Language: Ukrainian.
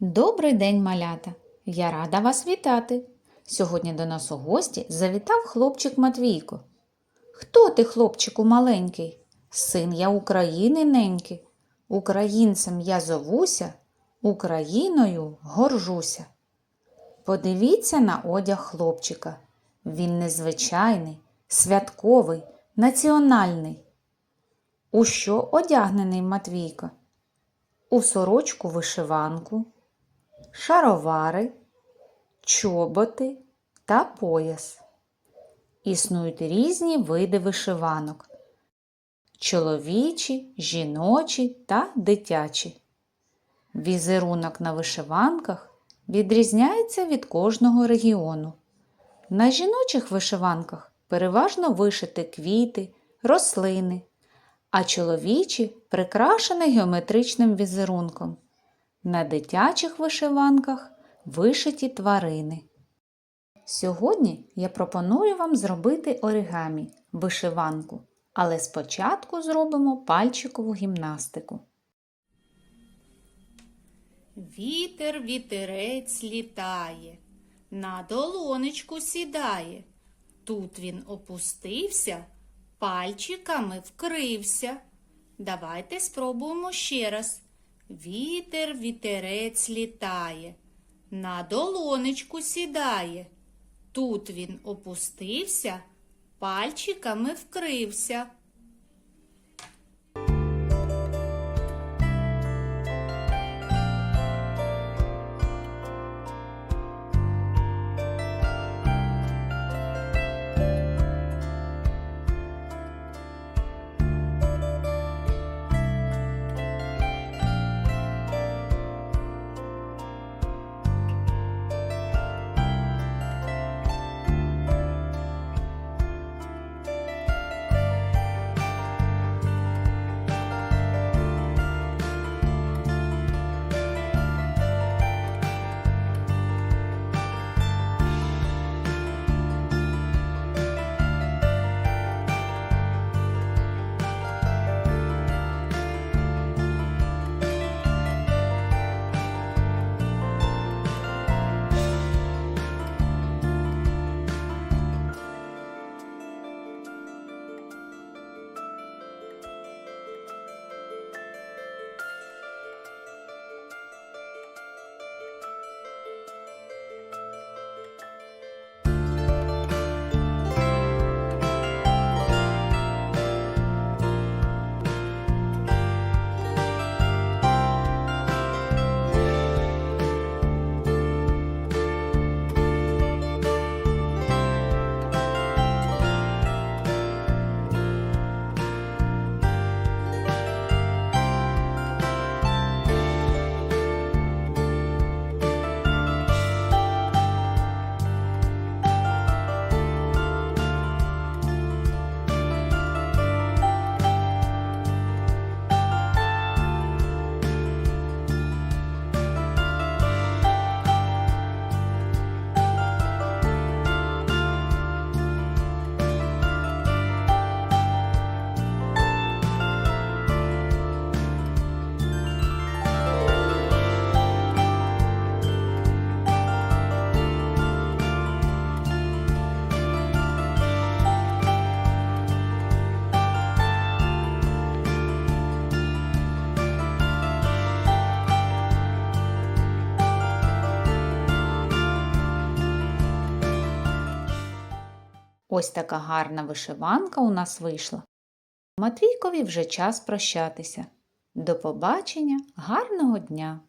Добрий день, малята! Я рада вас вітати. Сьогодні до нас у гості завітав хлопчик Матвійко. Хто ти, хлопчику маленький? Син я України неньки. Українцем я зовуся, Україною горжуся. Подивіться на одяг хлопчика. Він незвичайний, святковий, національний. У що одягнений Матвійко? У сорочку вишиванку, шаровари, чоботи та пояс. Існують різні види вишиванок чоловічі, жіночі та дитячі. Візерунок на вишиванках відрізняється від кожного регіону. На жіночих вишиванках переважно вишити квіти, рослини, а чоловічі прикрашені геометричним візерунком. На дитячих вишиванках вишиті тварини. Сьогодні я пропоную вам зробити оригамі вишиванку, але спочатку зробимо пальчикову гімнастику. Вітер вітерець літає, на долонечку сідає. Тут він опустився, пальчиками вкрився. Давайте спробуємо ще раз. Вітер вітерець літає, на долонечку сідає. Тут він опустився, пальчиками вкрився. Ось така гарна вишиванка у нас вийшла. Матвійкові вже час прощатися. До побачення, гарного дня!